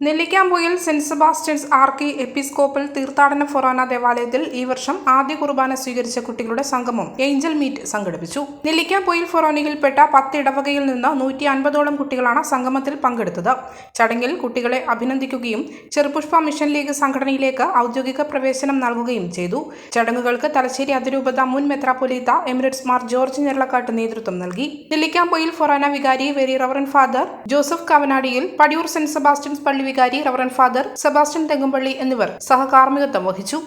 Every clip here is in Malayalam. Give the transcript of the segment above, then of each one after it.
Nellikkampoyil saint Sebastian's archiepiscopal തീർത്ഥാടന ഫൊറാന ദേവാലയത്തിൽ ഈ വർഷം ആദ്യ കുർബാന സ്വീകരിച്ച കുട്ടികളുടെ സംഗമം ഏഞ്ചൽ മീറ്റ് സംഘടിപ്പിച്ചു. നെല്ലിക്കാമ്പൊയിൽ ഫൊറോനയിൽപ്പെട്ട പത്ത് ഇടവകയിൽ നിന്ന് നൂറ്റി അൻപതോളം കുട്ടികളാണ് സംഗമത്തിൽ പങ്കെടുത്തത്. ചടങ്ങിൽ കുട്ടികളെ അഭിനന്ദിക്കുകയും ചെറുപുഷ്പ മിഷൻ ലീഗ് സംഘടനയിലേക്ക് ഔദ്യോഗിക പ്രവേശനം നൽകുകയും ചെയ്തു. ചടങ്ങുകൾക്ക് തലശ്ശേരി അതിരൂപത മുൻ മെത്രാപൊലീത്ത എമിറേറ്റ്സ് മാർ ജോർജ് ഞെരളക്കാട്ട് നേതൃത്വം നൽകി. നെല്ലിക്കാമ്പൊയിൽ ഫൊറാന വികാരി very reverend father Joseph Kavanadiyil Padiyoor saint Sebastian's പള്ളി വികാരി റവറൻ ഫാദർ സെബാസ്റ്റ്യൻ തെങ്ങുംപള്ളി എന്നിവർ സഹകാർമ്മികത്വം വഹിച്ചു.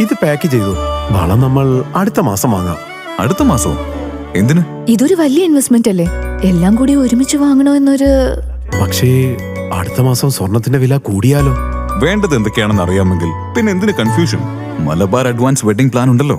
ഇത് പാക്ക് ചെയ്തു. വളം നമ്മൾ അടുത്ത മാസം വാങ്ങാം. അടുത്ത മാസവും? എന്തിന്? ഇതൊരു വലിയ ഇൻവെസ്റ്റ്മെന്റ് അല്ലേ? എല്ലാം കൂടി ഒരുമിച്ച് വാങ്ങണോ എന്നൊരു പക്ഷേ അടുത്ത മാസം സ്വർണത്തിന്റെ വില കൂടിയാലോ? വേണ്ടത് എന്തൊക്കെയാണെന്ന് അറിയാമെങ്കിൽ പിന്നെ എന്തിന് confusion Malabar advance wedding plan ഉണ്ടല്ലോ.